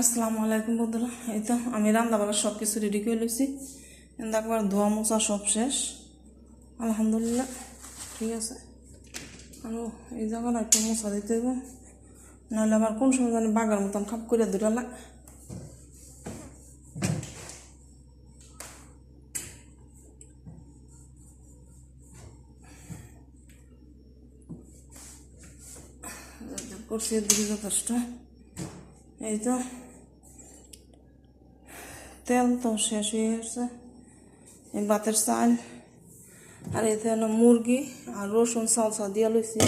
আসসালামু আলাইকুম বন্ধুরা, এই তো আমি রান্নাবেলা সব কিছু রেডি করে কিন্তু একবার ধোয়া মোছা সব শেষ। আলহামদুলিল্লাহ, ঠিক আছে। আর এই জায়গাটা একটু মোছা দিতে হইব। নাহলে আবার কোন সময় জানি বাগার মতন খাপ করে দুটালা করছি যথেষ্ট। এই তো তেল শেষ হয়ে গেছে এই ভাতের চাল আর এতে হলো মুরগি আর রসুন সালসা দিয়ে লইছি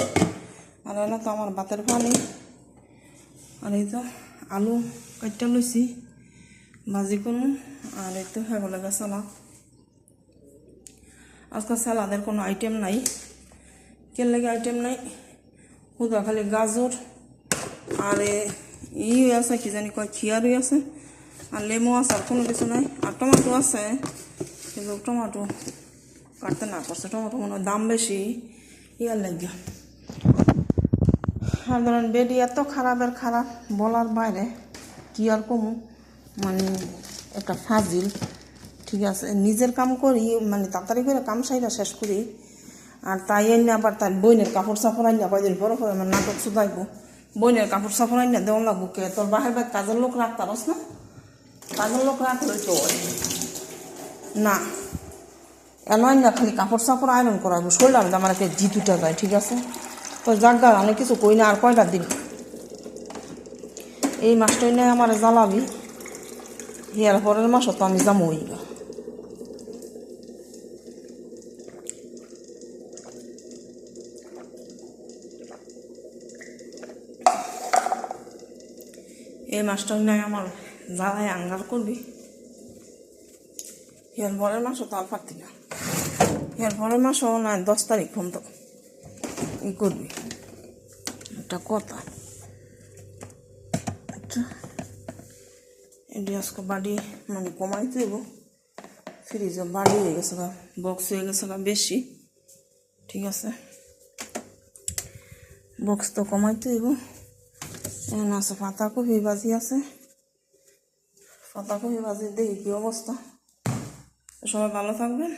আর এনে তো আমার ভাতের পানি আর এই তো আলু কাটটা লইছি ভাজি করুন আর এই তো হয়ে গেল সালাদ আজকে সালাদের কোনো আইটেম নাই কেন লাগে আইটেম নাই হুদা খালি গাজর আর ই আছে কি জানি কয় খিয়ারই আছে আর লেমু আছে আর কোনো কিছু নাই। আর টমেটো আছে, কিন্তু টমেটো কাটতে না করছে টমেটো মনে দাম বেশি, ইয়ার লাগে আর ধরেন বেডি এত খারাপের খারাপ, বলার বাইরে কি আর কমু? মানে একটা ফাজিল। ঠিক আছে, নিজের কাম করি মানে তাড়াতাড়ি করে কাম সাইরা শেষ করি। আর তাই আইনা আবার তার বইনের কাপড় সাপড় আইনা কয়দিন বড় করে আমার নাটক শুধাইবো। বইনের কাপড় সাপড় আইনা দেওয়া লাগবো কে? তোর বাহির বাইর কাজের লোক রাখতারস না? কাজের লোক রাখলে তো না এলো না, খালি কাপড় সাপড় আয়রন করাবো। শরীর আমি আমার একটা জিতু টাকায়, ঠিক আছে? তো জাগা আমি কিছু কই না, আর কয়টা দিন? এই মাসটাই না আমার জ্বালাবি। ইয়ার পরের মাসও তো আমি যামই গা। এই মাসটাই নাই আমার জ্বালায় আঙ্গার করবি? এর পরের মাসও তো আর পারতি না। এর পরের মাসও না, দশ তারিখ পর্যন্ত ই করবি। একটা কথা। আচ্ছা। আজকে বাড়ি মানে কমাইতে দেবো। ফ্রিজে বাড়ি হয়ে গেছে গা বক্স হয়ে গেছে গা বেশি। ঠিক আছে? বক্স তো কমাইতে দেবো। এখানে আছে পাতাকপি ভাজি আছে। পাতাকপি ভাজি দেখি কী অবস্থা। সবাই ভালো থাকবেন।